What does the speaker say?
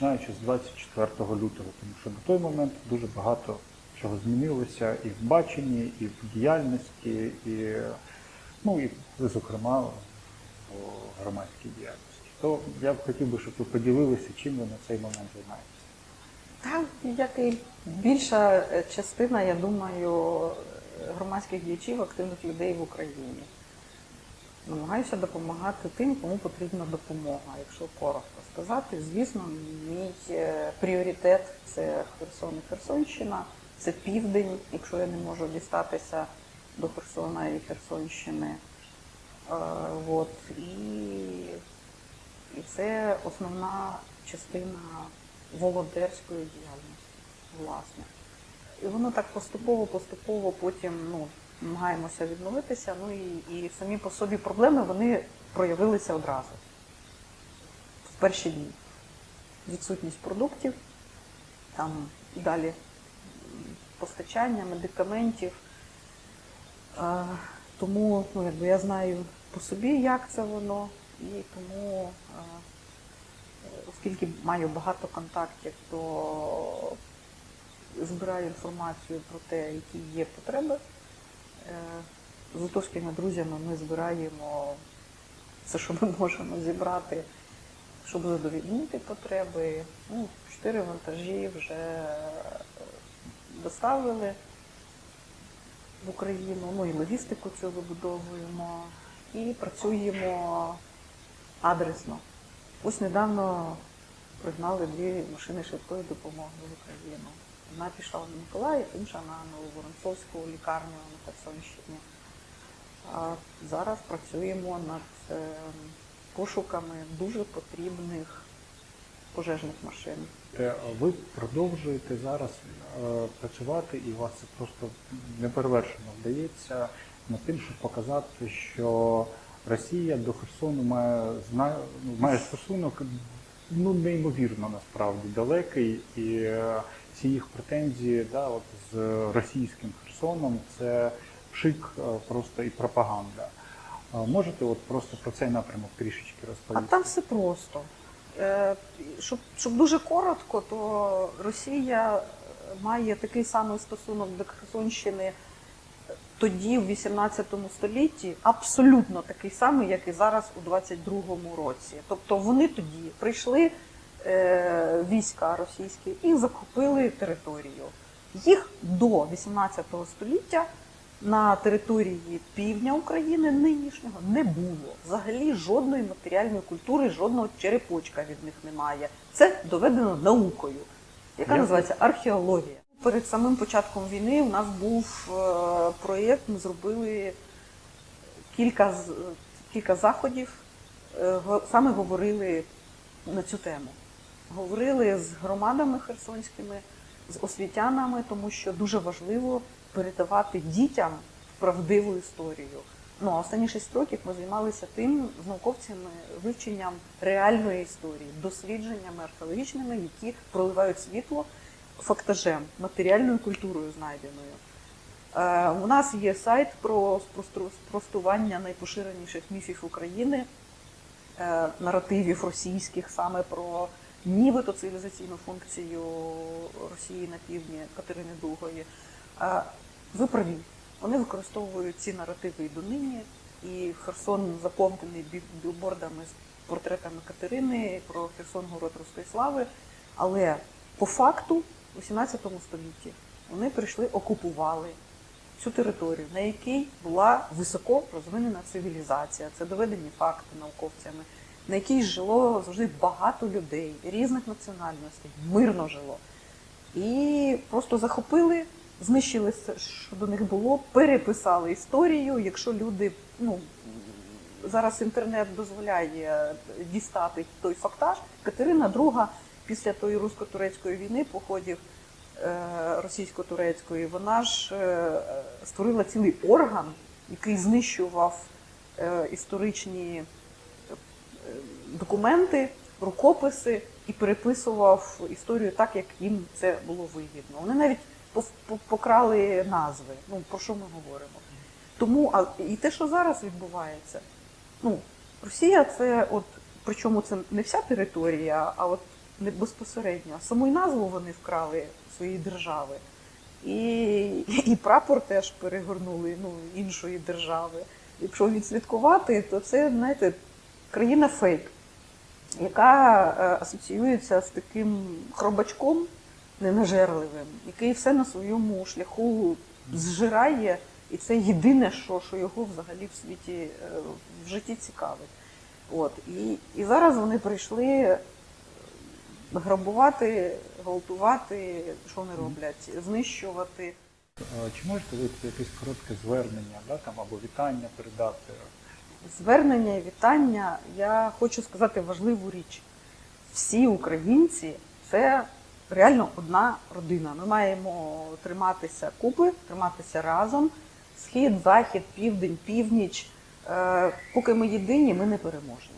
починаючи з 24 лютого, тому що до той момент дуже багато чого змінилося і в баченні, і в діяльності, і, ну, і зокрема в громадській діяльності. То я б хотів би, щоб ви поділилися, чим ви на цей момент займаєтеся. Так, як і більша частина, я думаю, громадських діячів, активних людей в Україні. Намагаюся допомагати тим, кому потрібна допомога. Якщо коротко сказати, звісно, мій е, пріоритет це Херсон і Херсонщина, це південь, якщо я не можу дістатися до Херсона і Херсонщини. Е, От. І, і це основна частина волонтерської діяльності, власне. І воно так поступово, поступово потім ну, намагаємося відновитися. Ну і, і самі по собі проблеми вони проявилися одразу. В перші дні. Відсутність продуктів, там далі постачання, медикаментів. А, тому ну, якби я знаю по собі, як це воно, і тому, а, оскільки маю багато контактів, то збираю інформацію про те, які є потреби. Е, З литовськими друзями ми збираємо все, що ми можемо зібрати, щоб задовільнити потреби. Ну, чотири вантажі вже доставили в Україну, ну і логістику цю вибудовуємо і працюємо адресно. Ось недавно пригнали дві машини швидкої допомоги в Україну. Одна пішла в Миколаїв, інша на Нововоронцовську лікарню на Херсонщині. Зараз працюємо над е, пошуками дуже потрібних пожежних машин. Ви продовжуєте зараз е, працювати, і вас це просто неперевершено вдається над тим, щоб показати, що Росія до Херсону має має стосунок ну неймовірно насправді далекий, і е, ці їх претензії да, от, з російським Херсоном це пшик е, просто і пропаганда. Можете от просто про цей напрямок трішечки А там все просто. Е, Щоб, щоб дуже коротко, то Росія має такий самий стосунок до Херсонщини тоді, в 18 столітті, абсолютно такий самий, як і зараз у 22-му році. Тобто вони тоді прийшли е, війська російські і захопили територію. Їх до 18 століття на території півдня України нинішнього не було. Взагалі жодної матеріальної культури, жодного черепочка від них немає. Це доведено наукою, яка Я- називається археологія. Перед самим початком війни у нас був е, проєкт, ми зробили кілька, кілька заходів, е, саме говорили на цю тему. Говорили з громадами херсонськими, з освітянами, тому що дуже важливо передавати дітям правдиву історію. Ну, а останні шість років ми займалися тим з науковцями вивченням реальної історії, дослідженнями археологічними, які проливають світло фактажем, матеріальною культурою знайденою. Е, у нас є сайт про спростування найпоширеніших міфів України, е, наративів російських саме про нібито цивілізаційну функцію Росії на півдні Катерини. Е, ви праві, вони використовують ці наративи і донині, і Херсон заповнений білбордами з портретами Катерини про Херсон город руської слави. Але по факту у 18 столітті вони прийшли, окупували цю територію, на якій була високо розвинена цивілізація. Це доведені факти науковцями, на якій жило завжди багато людей різних національностей, мирно жило. І просто захопили, знищили все, що до них було, переписали історію. Якщо люди, ну зараз інтернет дозволяє дістати той фактаж, Катерина II після тої русько-турецької війни, походів е, російсько-турецької, вона ж е, створила цілий орган, який знищував е, історичні документи, рукописи і переписував історію так, як їм це було вигідно. Вони навіть покрали назви. Ну про що ми говоримо? Тому а і те, що зараз відбувається, ну Росія це от причому це не вся територія, а от не безпосередньо, саму й назву вони вкрали своєї держави. І, і прапор теж перегорнули ну, іншої держави. Якщо відслідкувати, то це, знаєте, країна фейк, яка е, асоціюється з таким хробачком ненажерливим, який все на своєму шляху зжирає, і це єдине, що, що його взагалі в світі е, в житті цікавить. От. І, і зараз вони прийшли е, грабувати, гвалтувати, що вони роблять, знищувати. Чи можете ви якесь коротке звернення да, там, або вітання передати? Звернення і вітання. Я хочу сказати важливу річ. Всі українці це реально одна родина. Ми маємо триматися купи, триматися разом. Схід, захід, південь, північ. Е, Поки ми єдині, ми не переможні.